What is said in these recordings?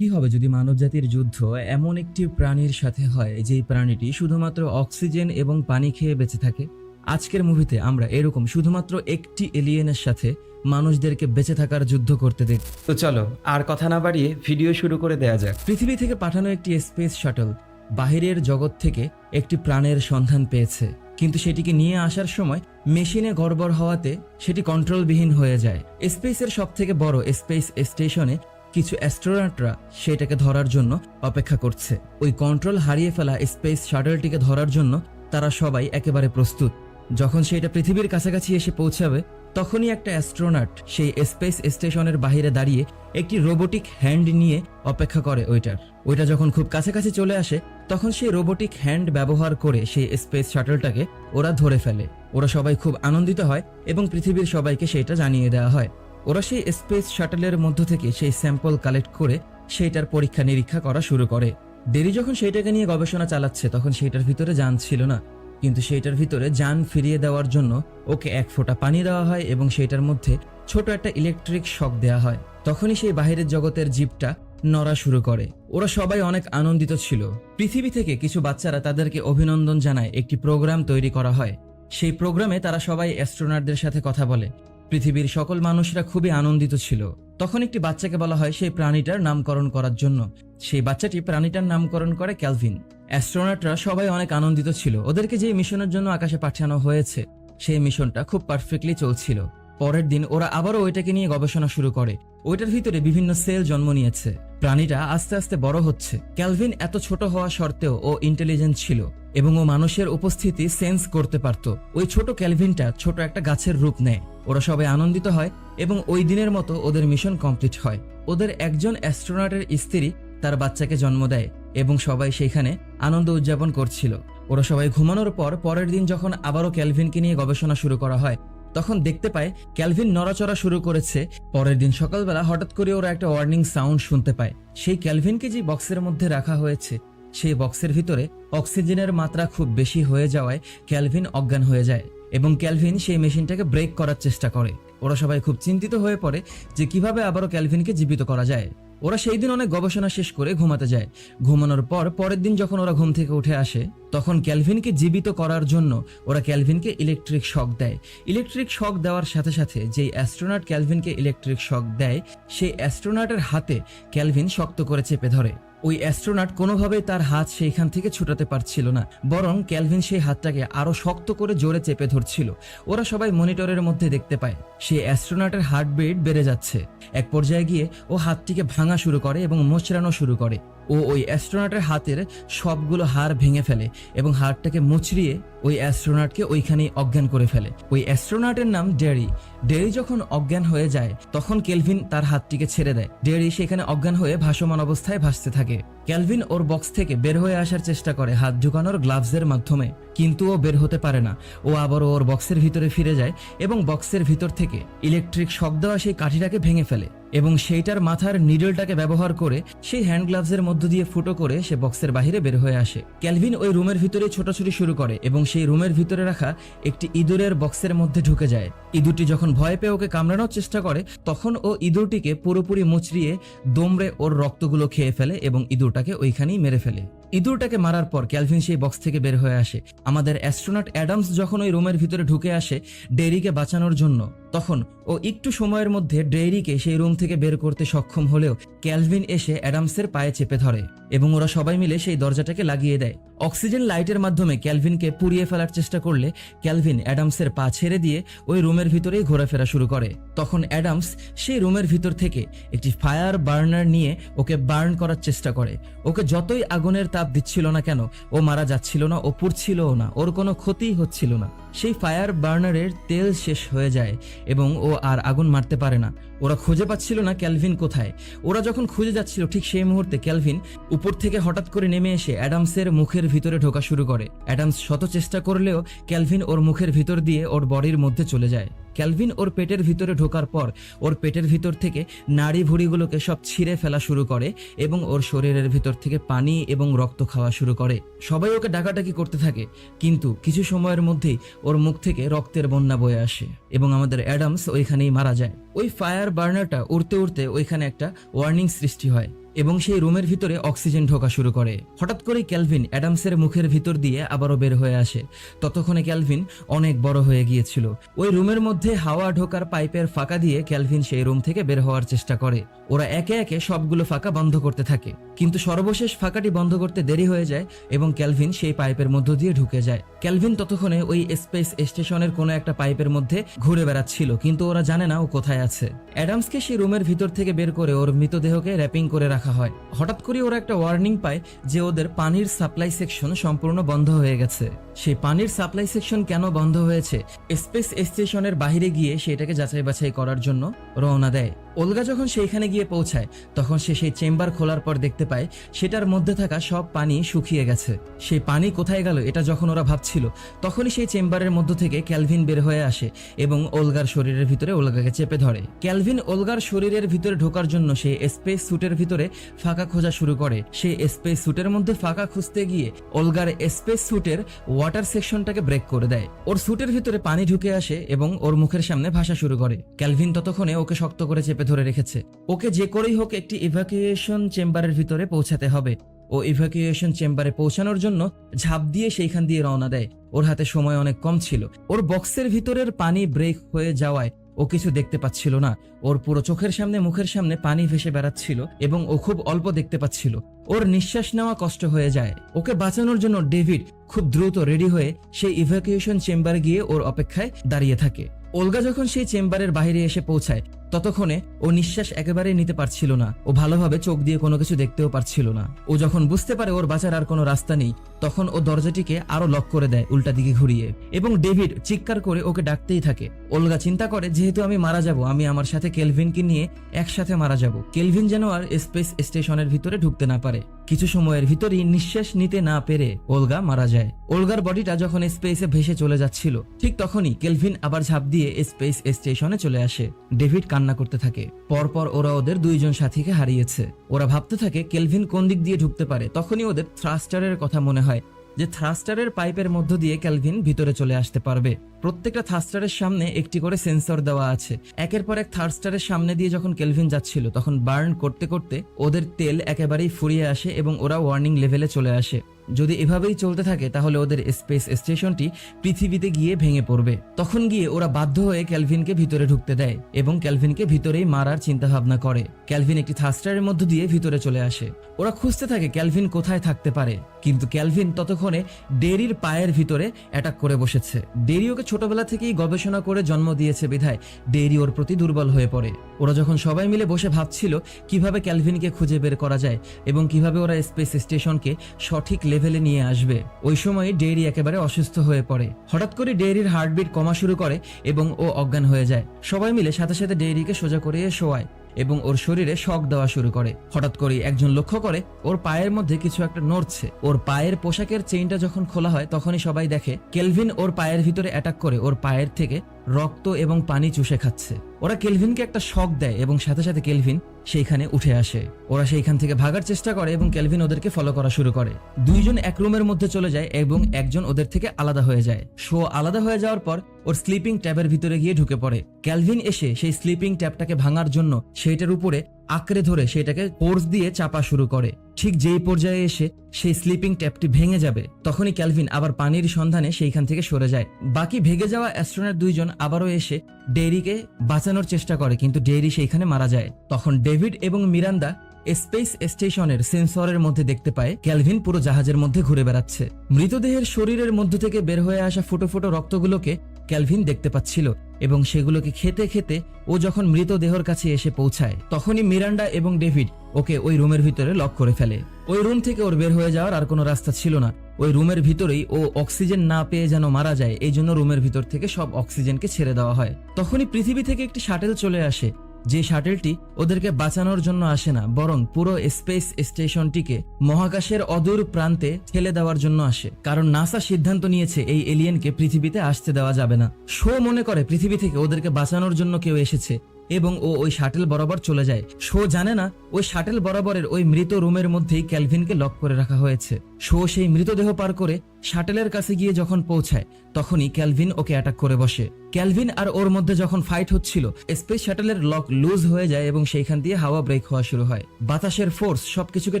কি হবে যদি মানবজাতির যুদ্ধ এমন একটি প্রাণীর সাথে হয় যেই প্রাণীটি শুধুমাত্র অক্সিজেন এবং পানি খেয়ে বেঁচে থাকে? আজকের মুভিতে আমরা এরকম শুধুমাত্র একটি এলিয়েনের সাথে মানুষদেরকে বেঁচে থাকার যুদ্ধ করতে দেখ তো চলো আর কথা না বাড়িয়ে ভিডিও শুরু করে দেয়া যাক। পৃথিবী থেকে পাঠানো একটি স্পেস শাটল বাহিরের জগৎ থেকে একটি প্রাণের সন্ধান পেয়েছে। কিন্তু সেটিকে নিয়ে আসার সময় মেশিনে গড়বড় হওয়াতে সেটি কন্ট্রোলবিহীন হয়ে যায়। স্পেসের সব থেকে বড় স্পেস স্টেশনে কিছু অ্যাস্ট্রোনটরা সেটাকে ধরার জন্য অপেক্ষা করছে। ওই কন্ট্রোল হারিয়ে ফেলা স্পেস শাটলটিকে ধরার জন্য তারা সবাই একেবারে প্রস্তুত। যখন সেটা পৃথিবীর কাছাকাছি এসে পৌঁছাবে, তখনই একটা অ্যাস্ট্রোনাট সেই স্পেস স্টেশনের বাইরে দাঁড়িয়ে একটি রোবোটিক হ্যান্ড নিয়ে অপেক্ষা করে ওইটার। ওইটা যখন খুব কাছাকাছি চলে আসে, তখন সেই রোবোটিক হ্যান্ড ব্যবহার করে সেই স্পেস শাটলটাকে ওরা ধরে ফেলে। ওরা সবাই খুব আনন্দিত হয় এবং পৃথিবীর সবাইকে সেটা জানিয়ে দেওয়া হয়। ওরা সেই স্পেস শাটলের মধ্য থেকে সেই স্যাম্পল কালেক্ট করে সেইটার পরীক্ষা নিরীক্ষা করা শুরু করে। দেরি যখন সেইটাকে নিয়ে গবেষণা চালাচ্ছে, তখন সেইটার ভিতরে যান ছিল না। কিন্তু সেইটার ভিতরে যান ফিরিয়ে দেওয়ার জন্য ওকে এক ফোঁটা পানি দেওয়া হয় এবং সেইটার মধ্যে ছোট একটা ইলেকট্রিক শক দেওয়া হয়। তখনই সেই বাহিরের জগতের জীবটা নড়া শুরু করে। ওরা সবাই অনেক আনন্দিত ছিল। পৃথিবী থেকে কিছু বাচ্চারা তাদেরকে অভিনন্দন জানায় একটি প্রোগ্রাম তৈরি করা হয়। সেই প্রোগ্রামে তারা সবাই অ্যাস্ট্রোনাটদের সাথে কথা বলে। পৃথিবীর সকল মানুষরা খুবই আনন্দিত ছিল। তখন একটি বাচ্চাকে বলা হয় সেই প্রাণীটার নামকরণ করার জন্য। সেই বাচ্চাটি প্রাণীটার নামকরণ করে ক্যালভিন। অ্যাস্ট্রোনটরা সবাই অনেক আনন্দিত ছিল। ওদেরকে যে মিশনের জন্য আকাশে পাঠানো হয়েছে, সেই মিশনটা খুব পারফেক্টলি চলছিল। পরের দিন ওরা আবারও ওইটাকে নিয়ে গবেষণা শুরু করে। ওইটার ভিতরে বিভিন্ন সেল জন্ম নিয়েছে। প্রাণীটা আস্তে আস্তে বড় হচ্ছে। ক্যালভিন এত ছোট হওয়া সত্ত্বেও ও ইন্টেলিজেন্ট ছিল এবং ও মানুষের উপস্থিতি সেন্স করতে পারত। ওই ছোট ক্যালভিনটা ছোট একটা গাছের রূপ নেয়। ওরা সবাই আনন্দিত হয় এবং ওই দিনের মতো ওদের মিশন কমপ্লিট হয়। ওদের একজন অ্যাস্ট্রোনটের স্ত্রী তার বাচ্চাকে জন্ম দেয় এবং সবাই সেখানে আনন্দ উদযাপন করছিল। ওরা সবাই ঘুমানোর পর পরের দিন যখন আবারও ক্যালভিনকে নিয়ে গবেষণা শুরু করা হয় তখন দেখতে পায় ক্যালভিন নড়াচড়া শুরু করেছে। পরের দিন সকালবেলা হঠাৎ করে ওরা একটা ওয়ার্নিং সাউন্ড শুনতে পায়। সেই ক্যালভিনকে যে বক্সের মধ্যে রাখা হয়েছে, সেই বক্সের ভিতরে অক্সিজেনের মাত্রা খুব বেশি হয়ে যাওয়ায় ক্যালভিন অজ্ঞান হয়ে যায় এবং ক্যালভিন সেই মেশিনটাকে ব্রেক করার চেষ্টা করে। ওরা সবাই খুব চিন্তিত হয়ে পড়ে যে কীভাবে আবারও ক্যালভিনকে জীবিত করা যায়। ওরা সেই দিন অনেক গবেষণা শেষ করে ঘুমাতে যায়। ঘুমানোর পর পরের দিন যখন ওরা ঘুম থেকে উঠে আসে তখন ক্যালভিনকে জীবিত করার জন্য ওরা ক্যালভিনকে ইলেকট্রিক শক দেয়। ইলেকট্রিক শক দেওয়ার সাথে সাথে যেই অ্যাস্ট্রোনাট ক্যালভিনকে ইলেকট্রিক শক দেয়, সেই অ্যাস্ট্রোনাটের হাতে ক্যালভিন শক্ত করে চেপে ধরে। ওই অ্যাস্ট্রোনাট কোনোভাবেই তার হাত সেইখান থেকে ছুটাতে পারছিল না, বরং ক্যালভিন সেই হাতটাকে আরও শক্ত করে জোরে চেপে ধরছিল। ওরা সবাই মনিটরের মধ্যে দেখতে পায়, সেই অ্যাস্ট্রোনাটের হার্টবিট বেড়ে যাচ্ছে। এক পর্যায়ে গিয়ে ও হাতটিকে ভাঙা শুরু করে এবং মোচড়ানো শুরু করে। ও ওই অ্যাস্ট্রোনটের হাতের সবগুলো হাড় ভেঙে ফেলে এবং হাড়টাকে মুচড়িয়ে ওই অ্যাস্ট্রোনটকে ওইখানেই অজ্ঞান করে ফেলে। ওই অ্যাস্ট্রোনটের নাম ডেরি। ডেরি যখন অজ্ঞান হয়ে যায়, তখন কেলভিন তার হাতটিকে ছেড়ে দেয়। ডেরি সেখানে অজ্ঞান হয়ে ভাসমান অবস্থায় ভাসতে থাকে। ক্যালভিন ওর বক্স থেকে বের হয়ে আসার চেষ্টা করে হাত ঢুকানোর গ্লাভসের মাধ্যমে, কিন্তু ও বের হতে পারে না। ও আবারও ওর বক্সের ভিতরে ফিরে যায় এবং বক্সের ভিতর থেকে ইলেকট্রিক শক দেওয়া সেই কাঠিটাকে ভেঙে ফেলে এবং সেইটার মাথার নিডলটাকে ব্যবহার করে সেই হ্যান্ড গ্লাভসের মধ্য দিয়ে ফুটো করে সে বক্সের বাইরে বের হয়ে আসে। ক্যালভিন ওই রুমের ভিতরে ছোটাছুটি শুরু করে এবং সেই রুমের ভিতরে রাখা একটি ইঁদুরের বক্সের মধ্যে ঢুকে যায়। ইঁদুরটি যখন ভয় পেয়ে ওকে কামড়ানোর চেষ্টা করে, তখন ও ইঁদুরটিকে পুরোপুরি মুচড়িয়ে দমড়ে ওর রক্তগুলো খেয়ে ফেলে এবং ইঁদুরটাকে ওইখানেই মেরে ফেলে। ইঁদুরটাকে মারার পর ক্যালভিন সেই বক্স থেকে বের হয়ে আসে। আমাদের অ্যাস্ট্রোনট অ্যাডামস যখন ওই রুমের ভিতরে ঢুকে আসে ডেরিকে বাঁচানোর জন্য, তখন ও একটু সময়ের মধ্যে ডেইরিকে সেই রুম থেকে বের করতে সক্ষম হলেও ক্যালভিন এসে অ্যাডামসের পায়ে চেপে ধরে এবং ওরা সবাই মিলে সেই দরজাটাকে লাগিয়ে দেয়। অক্সিজেন লাইটের মাধ্যমে ক্যালভিনকে পুড়িয়ে ফেলার চেষ্টা করলে ক্যালভিন অ্যাডামসের পা ছেড়ে দিয়ে ওই রুমের ভিতরেই ঘোরাফেরা শুরু করে। তখন অ্যাডামস সেই রুমের ভিতর থেকে একটি ফায়ার বার্নার নিয়ে ওকে বার্ন করার চেষ্টা করে। ওকে যতই আগুনের তাপ দিচ্ছিল না কেন, ও মারা যাচ্ছিল না, ও পুড়ছিলও না, ওর কোনো ক্ষতি হচ্ছিল না। সেই ফায়ার বার্নারের তেল শেষ হয়ে যায় এবং ও আর আগুন মারতে পারে না। ওরা খুঁজে পাচ্ছিল না ক্যালভিন কোথায়। ওরা যখন খুঁজে যাচ্ছিল ঠিক সেই মুহূর্তে ক্যালভিন উপর থেকে হঠাৎ করে নেমে এসে অ্যাডামসের মুখের ভিতরে ঢোকা শুরু করে। অ্যাডামস শত চেষ্টা করলেও ক্যালভিন ওর মুখের ভিতর দিয়ে ওর বডির মধ্যে চলে যায়। ক্যালভিন ওর পেটের ভিতরে ঢোকার পর ওর পেটের ভিতর থেকে নাড়ি ভুড়িগুলোকে সব ছিঁড়ে ফেলা শুরু করে এবং ওর শরীরের ভিতর থেকে পানি এবং রক্ত খাওয়া শুরু করে। সবাই ওকে ডাকাডাকি করতে থাকে, কিন্তু কিছু সময়ের মধ্যেই ওর মুখ থেকে রক্তের বন্যা বয়ে আসে এবং আমাদের অ্যাডামস ওইখানেই মারা যায়। ওই ফায়ার বার্নারটা উড়তে উড়তে ওইখানে একটা ওয়ার্নিং সৃষ্টি হয়। এবং সেই রুমের ভিতরে অক্সিজেন ঢোকা শুরু করে। হঠাৎ করে ক্যালভিন অ্যাডামসের মুখের ভিতর দিয়ে আবারও বের হয়ে আসে। ততক্ষণে ক্যালভিন অনেক বড় হয়ে গিয়েছিল। ওই রুমের মধ্যে হাওয়া ঢোকার পাইপের ফাঁকা দিয়ে ক্যালভিন সেই রুম থেকে বের হওয়ার চেষ্টা করে। ওরা একে একে সবগুলো ফাঁকা বন্ধ করতে থাকে। কিন্তু সর্বশেষ ফাঁকাটি বন্ধ করতে দেরি হয়ে যায় এবং ক্যালভিন সেই পাইপের মধ্য দিয়ে ঢুকে যায়। ক্যালভিন ততক্ষণে ওই স্পেস স্টেশনের কোনো একটা পাইপের মধ্যে ঘুরে বেড়াচ্ছিল, কিন্তু ওরা জানে না ও কোথায় আছে। অ্যাডামসকে সেই রুমের ভিতর থেকে বের করে ওর মৃতদেহকে র্যাপিং করে রাখা হয়। হঠাৎ করে ওরা একটা ওয়ার্নিং পায় যে ওদের পানির সাপ্লাই সেকশন সম্পূর্ণ বন্ধ হয়ে গেছে। সেই পানির সাপ্লাই সেকশন কেন বন্ধ হয়েছে? স্পেস স্টেশনের বাহিরে গিয়ে সেটাকে যাচাই বাছাই করার জন্য রওনা দেয়। ওলগা যখন সেইখানে গিয়ে পৌঁছায়, তখন সে সেই চেম্বার খোলার পর দেখতে পায়, সেটার মধ্যে থাকা সব পানি শুকিয়ে গেছে। সেই পানি কোথায় গেল, এটা যখন ওরা ভাবছিল, তখনই সেই চেম্বারের মধ্য থেকে ক্যালভিন বের হয়ে আসে এবং ওলগার শরীরের ভিতরে ওলগাকে চেপে ধরে। ক্যালভিন ওলগার শরীরের ভিতরে ঢোকার জন্য সে স্পেস স্যুটের ভিতরে ফাঁকা খোঁজা শুরু করে। সে স্পেস স্যুটের মধ্যে ফাঁকা খুঁজতে গিয়ে ওলগার স্পেস স্যুটের ওয়াটার সেকশনটাকে ব্রেক করে দেয়। ওর স্যুটের ভিতরে পানি ঢুকে আসে এবং ওর মুখের সামনে ভাসা শুরু করে। ক্যালভিন ততক্ষণে ওকে শক্ত করে চেপে ধরে রেখেছে। ওকে যে করেই হোক একটি ইভাকুয়েশন চেম্বারের ভিতরে পৌঁছাতে হবে। ও ইভাকুয়েশন চেম্বারে পৌঁছানোর জন্য ঝাঁপ দিয়ে সেইখান দিয়ে রওনা দেয়। ওর হাতে সময় অনেক কম ছিল। ওর বক্সের ভিতরের পানি ব্রেক হয়ে যাওয়ায় ও কিছু দেখতে পাচ্ছিল না। ওর পুরো চোখের সামনে, মুখের সামনে পানি ভেসে বেড়াচ্ছিল এবং ও খুব অল্প দেখতে পাচ্ছিল। ওর নিঃশ্বাস নেওয়া কষ্ট হয়ে যায়। ওকে বাঁচানোর জন্য ডেভিড খুব দ্রুত রেডি হয়ে সেই ইভাকুয়েশন চেম্বারে গিয়ে ওর অপেক্ষায় দাঁড়িয়ে থাকে। ওলগা যখন সেই চেম্বারের বাইরে এসে পৌঁছায় ততক্ষণে ও নিঃশ্বাস একেবারে নিতে পারছিল না। ও ভালোভাবে চোখ দিয়ে কোনো কিছু দেখতেও পারছিল না। ও যখন বুঝতে পারে ওর বাঁচার আর কোনো রাস্তা নেই তখন ও দরজাটিকে আরও লক করে দেয় উল্টা দিকে ঘুরিয়ে। এবং ডেভিড চিৎকার করে ওকে ডাকতেই থাকে। ওলগা চিন্তা করে, যেহেতু আমি মারা যাব, আমি আমার সাথে কেলভিনকে নিয়ে একসাথে মারা যাব। কেলভিন যেন আর স্পেস স্টেশনের ভিতরে ঢুকতে না পারে। কিছু সময়ের ভিতরই নিঃশ্বাস নিতে না পেরে ওলগা মারা যায়। ওলগার বডিটা যখন স্পেসে ভেসে চলে যাচ্ছিল, ঠিক তখনই কেলভিন আবার ঝাঁপ দিয়ে স্পেস স্টেশনে চলে আসে। ডেভিড কান্না করতে থাকে। পরপর ওরা ওদের দুইজন সাথীকে হারিয়েছে। ওরা ভাবতে থাকে, কেলভিন কোন দিক দিয়ে ঢুকতে পারে? তখনই ওদের থ্রাস্টারের কথা মনে হয়। যে থ্রাস্টারের পাইপের মধ্য দিয়ে ক্যালভিন ভিতরে চলে আসতে পারবে। প্রত্যেকটা থার্স্টারের সামনে একটি করে সেন্সর দেওয়া আছে। একের পর এক থার্স্টারের সামনে দিয়ে যখন কেলভিন যাচ্ছিল, তখন বার্ন করতে করতে ওদের তেল একেবারেই ফুরিয়ে আসে এবং ওরা ওয়ার্নিং লেভেলে চলে আসে। যদি এভাবেই চলতে থাকে, তাহলে ওদের স্পেস স্টেশনটি পৃথিবীতে গিয়ে ভেঙে পড়বে। তখন গিয়ে ওরা বাধ্য হয়ে ক্যালভিনকে ভিতরে ঢুকতে দেয় এবং ক্যালভিনকে ভিতরেই মারার চিন্তা ভাবনা করে। ক্যালভিন একটি থার্স্টারের মধ্য দিয়ে ভিতরে চলে আসে। ওরা খুঁজতে থাকে ক্যালভিন কোথায় থাকতে পারে। কিন্তু ক্যালভিন ততক্ষণে ডেরির পায়ের ভিতরে অ্যাটাক করে বসেছে। ডেরি ওকে ছোটবেলা থেকেই গবেষণা করে জন্ম দিয়েছে বিধায় ডেইরি ওর প্রতি দুর্বল হয়ে পড়ে। ওরা যখন সবাই মিলে বসে ভাবছিল কীভাবে ক্যালভিনকে খুঁজে বের করা যায় এবং কীভাবে ওরা স্পেস স্টেশনকে সঠিক লেভেলে নিয়ে আসবে, ওই সময় ডেইরি একেবারে অসুস্থ হয়ে পড়ে। হঠাৎ করে ডেইরির হার্টবিট কমা শুরু করে এবং ও অজ্ঞান হয়ে যায়। সবাই মিলে সাথে সাথে ডেইরিকে সোজা করে শোয়ায়। এবং ওর শরীরে শক দেওয়া শুরু করে। হঠাৎ করে একজন লক্ষ্য করে, ওর পায়ের মধ্যে কিছু একটা নড়ছে। ওর পায়ের পোশাকের চেইনটা যখন খোলা হয়, তখনই সবাই দেখে, কেলভিন ওর পায়ের ভিতরে অ্যাটাক করে, ওর পায়ের থেকে রক্ত এবং পানি চুষে খাচ্ছে। ওরা কেলভিনকে একটা শক দেয় এবং সাথে সাথে কেলভিন সেইখানে উঠে আসে। ওরা সেইখান থেকে ভাগার চেষ্টা করে এবং ক্যালভিন ওদেরকে ফলো করা শুরু করে। দুইজন এক রুমের মধ্যে চলে যায় এবং একজন ওদের থেকে আলাদা হয়ে যায়। শো আলাদা হয়ে যাওয়ার পর ওর স্লিপিং ট্যাবের ভিতরে গিয়ে ঢুকে পড়ে। ক্যালভিন এসে সেই স্লিপিং ট্যাবটাকে ভাঙার জন্য সেইটার উপরে আঁকড়ে ধরে সেটাকে ফোর্স দিয়ে চাপা শুরু করে। ঠিক যেই পর্যায়ে এসে সেই স্লিপিং ট্যাপটি ভেঙে যাবে, তখনই ক্যালভিন আবার পানির সন্ধানে সেইখান থেকে সরে যায়। বাকি ভেঙে যাওয়া অ্যাস্ট্রোনট দুইজন আবারও এসে ডেরিকে বাঁচানোর চেষ্টা করে, কিন্তু ডেরি সেইখানে মারা যায়। তখন ডেভিড এবং মিরান্দা স্পেস স্টেশনের সেন্সরের মধ্যে দেখতে পায়, ক্যালভিন পুরো জাহাজের মধ্যে ঘুরে বেড়াচ্ছে। মৃতদেহের শরীরের মধ্য থেকে বের হয়ে আসা ফুটো ফুটো রক্তগুলোকে ক্যালভিন দেখতে পাচ্ছিল। এবং সেগুলোকে খেতে খেতে ও যখন মৃতদেহর কাছে এসে পৌঁছায়, তখনই মিরান্ডা এবং ডেভিড ওকে ওই রুমের ভিতরে লক করে ফেলে। ওই রুম থেকে ওর বের হয়ে যাওয়ার আর কোনো রাস্তা ছিল না। ওই রুমের ভিতরেই ও অক্সিজেন না পেয়ে যেন মারা যায় এই জন্য রুমের ভিতর থেকে সব অক্সিজেনকে ছেড়ে দেওয়া হয়। তখনই পৃথিবী থেকে একটি শাটেল চলে আসে। যে শাটেলটি ওদেরকে বাঁচানোর জন্য আসে না, বরং পুরো স্পেস স্টেশনটিকে মহাকাশের অদূর প্রান্তে ঠেলে দেওয়ার জন্য আসে। কারণ নাসা সিদ্ধান্ত নিয়েছে এই এলিয়েনকে পৃথিবীতে আসতে দেওয়া যাবে না। শো মনে করে পৃথিবী থেকে ওদেরকে বাঁচানোর জন্য কেউ এসেছে। এবং ও ওই শাটেল বরাবর চলে যায়। শো জানে না, ওই শাটেল বরাবরের ওই মৃত রুমের মধ্যেই ক্যালভিনকে লক করে রাখা হয়েছে। শো সেই মৃতদেহ পার করে শাটেলের কাছে গিয়ে যখন পৌঁছায়, তখনই ক্যালভিন ওকে অ্যাটাক করে বসে। ক্যালভিন আর ওর মধ্যে যখন ফাইট হচ্ছিল স্পেস শাটেলের লক লুজ হয়ে যায় এবং সেইখান দিয়ে হাওয়া ব্রেক হওয়া শুরু হয়। বাতাসের ফোর্স সবকিছুকে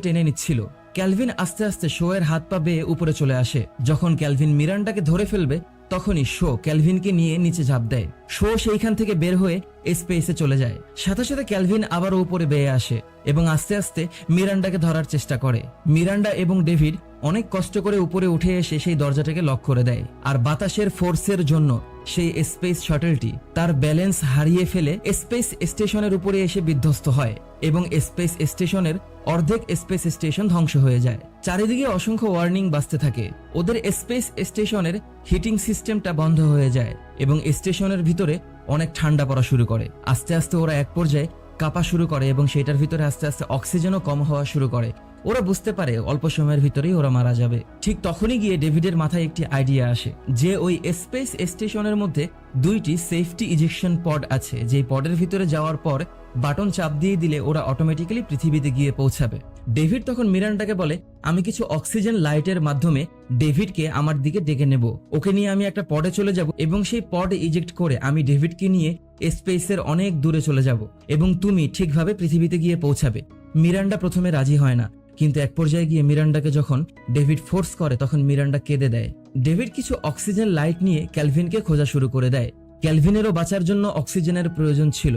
টেনে নিচ্ছিল। ক্যালভিন আস্তে আস্তে শো এর হাত পা বেয়ে উপরে চলে আসে। যখন ক্যালভিন মিরান্ডাকে ধরে ফেলবে তখনই শো ক্যালভিনকে নিয়ে নিচে ঝাঁপ দেয়। শো সেইখান থেকে বের হয়ে স্পেসে চলে যায়। সাথে সাথে ক্যালভিন আবারও উপরে বেয়ে আসে এবং আস্তে আস্তে মিরান্ডাকে ধরার চেষ্টা করে। মিরান্ডা এবং ডেভিড অনেক কষ্ট করে উপরে উঠে এসে সেই দরজাটাকে লক করে দেয় আর বাতাসের ফোর্সের জন্য সেই স্পেস শাটলটি তার ব্যালেন্স হারিয়ে ফেলে স্পেস স্টেশনের উপরে এসে বিধ্বস্ত হয় এবং স্পেস স্টেশনের অর্ধেক স্পেস স্টেশন ধ্বংস হয়ে যায়। চারিদিকে অসংখ্য ওয়ার্নিং বাজতে থাকে। ওদের স্পেস স্টেশনের হিটিং সিস্টেমটা বন্ধ হয়ে যায় এবং স্টেশনের ভিতরে অনেক ঠান্ডা পড়া শুরু করে। আস্তে আস্তে ওরা এক পর্যায়ে কাঁপা শুরু করে এবং সেটার ভিতরে আস্তে আস্তে অক্সিজেনও কম হওয়া শুরু করে। ওরা বুঝতে পারে অল্প সময়ের ভিতরেই ওরা মারা যাবে। ঠিক তখনই গিয়ে ডেভিডের মাথায় একটি আইডিয়া আসে যে ওই স্পেস স্টেশনের মধ্যে দুইটি সেফটি ইজেকশন পড আছে। যেই পডের ভিতরে যাওয়ার পর বাটন চাপ দিয়ে দিলে ওরা অটোমেটিক্যালি পৃথিবীতে গিয়ে পৌঁছাবে। ডেভিড তখন মিরান্ডাকে বলে আমি কিছু অক্সিজেন লাইটের মাধ্যমে ডেভিডকে আমার দিকে ডেকে নেব। ওকে নিয়ে আমি একটা পডে চলে যাব এবং সেই পড ইজেক্ট করে আমি ডেভিডকে নিয়ে স্পেসের অনেক দূরে চলে যাব এবং তুমি ঠিকভাবে পৃথিবীতে গিয়ে পৌঁছাবে। মিরান্ডা প্রথমে রাজি হয় না, কিন্তু এক পর্যায়ে গিয়ে মিরান্ডাকে যখন ডেভিড ফোর্স করে, তখন মিরান্ডা কেঁদে দেয়। ডেভিড কিছু অক্সিজেন লাইট নিয়ে ক্যালভিনকে খোঁজা শুরু করে দেয়। ক্যালভিনেরও বাঁচার জন্য অক্সিজেনের প্রয়োজন ছিল।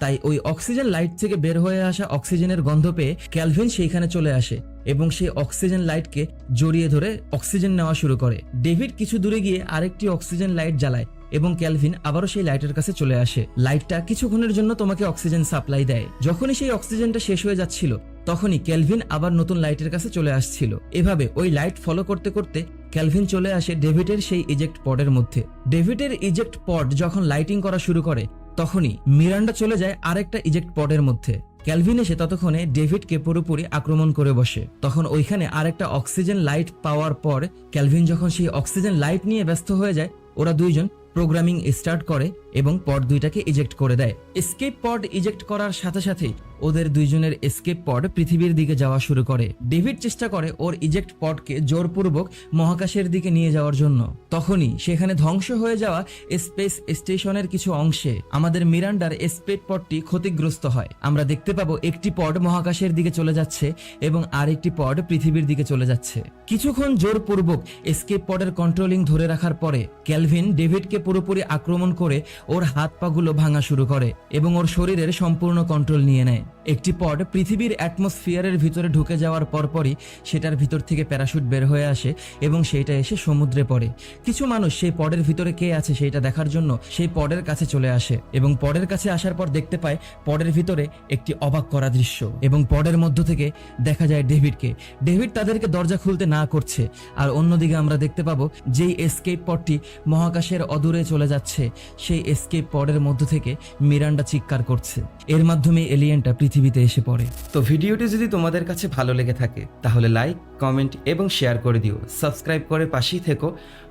তাই ওই অক্সিজেন লাইট থেকে বের হয়ে আসা অক্সিজেনের গন্ধ পেয়ে ক্যালভিন সেইখানে চলে আসে এবং সেই অক্সিজেন লাইটকে জড়িয়ে ধরে অক্সিজেন নেওয়া শুরু করে। ডেভিড কিছু দূরে গিয়ে আরেকটি অক্সিজেন লাইট জ্বালায় এবং ক্যালভিন আবারও সেই লাইটের কাছে চলে আসে। লাইটটা কিছুক্ষণের জন্য তোমাকে অক্সিজেন সাপ্লাই দেয়। যখনই সেই অক্সিজেনটা শেষ হয়ে যাচ্ছিল, তখনই ক্যালভিন আবার নতুন লাইটের কাছে চলে আসছিল। এভাবে ওই লাইট ফলো করতে করতে ক্যালভিন চলে আসে ডেভিডের সেই ইজেক্ট পডের মধ্যে। ডেভিডের ইজেক্ট পড যখন লাইটিং করা শুরু করে তখনই মিরান্ডা চলে যায় আরেকটা ইজেক্ট পটের মধ্যে। ক্যালভিন এসে ততক্ষণে ডেভিডকে পুরোপুরি আক্রমণ করে বসে। তখন ওইখানে আরেকটা অক্সিজেন লাইট পাওয়ার পর ক্যালভিন যখন সেই অক্সিজেন লাইট নিয়ে ব্যস্ত হয়ে যায়, ওরা দুইজন প্রোগ্রামিং স্টার্ট করে এবং পড দুইটাকে ইজেক্ট করে দেয়। এসকেপ পড ইজেক্ট করার সাথে সাথেই ওদের দুইজনের এসকেপ পড পৃথিবীর দিকে যাওয়া শুরু করে। ডেভিড চেষ্টা করে ওর ইজেক্ট পডকে জোরপূর্বক মহাকাশের দিকে নিয়ে যাওয়ার জন্য। তখনই সেখানে ধ্বংস হয়ে যাওয়া স্পেস স্টেশনের কিছু অংশে আমাদের মিরান্ডার স্পেস পডটি ক্ষতিগ্রস্ত হয়। আমরা দেখতে পাবো একটি পড মহাকাশের দিকে চলে যাচ্ছে এবং আরেকটি পড পৃথিবীর দিকে চলে যাচ্ছে। কিছুক্ষণ জোরপূর্বক এসকেপ পডের কন্ট্রোলিং ধরে রাখার পরে ক্যালভিন ডেভিডকে পুরোপুরি আক্রমণ করে ওর হাত পাগুলো ভাঙা শুরু করে এবং ওর শরীরের সম্পূর্ণ কন্ট্রোল নিয়ে নেয়। একটি পড পৃথিবীর অ্যাটমসফিয়ারের ভিতরে ঢুকে যাওয়ার পরপরই সেটার ভিতর থেকে প্যারাশুট বের হয়ে আসে এবং সেইটা এসে সমুদ্রে পড়ে। কিছু মানুষ সেই পডের ভিতরে কে আছে সেইটা দেখার জন্য সেই পডের কাছে চলে আসে এবং পডের কাছে আসার পর দেখতে পায় পডের ভিতরে একটি অবাক করা দৃশ্য এবং পডের মধ্য থেকে দেখা যায় ডেভিডকে। ডেভিড তাদেরকে দরজা খুলতে না করছে। আর অন্যদিকে আমরা দেখতে পাবো যেই এসকেপ পডটি মহাকাশের অদূরে চলে যাচ্ছে, সেই এসকেপ পরের মধ্য থেকে মিরান্ডা চিৎকার করছে। এর মাধ্যমে এলিয়েনটা পৃথিবীতে এসে পড়ে। তো ভিডিওটি যদি তোমাদের কাছে ভালো লেগে থাকে, তাহলে লাইক, কমেন্ট এবং শেয়ার করে দিও। সাবস্ক্রাইব করে পাশেই থেকো।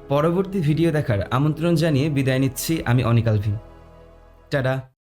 পরবর্তী ভিডিও দেখার আমন্ত্রণ জানিয়ে বিদায় নিচ্ছি আমি অনিকাল ভি টাটা।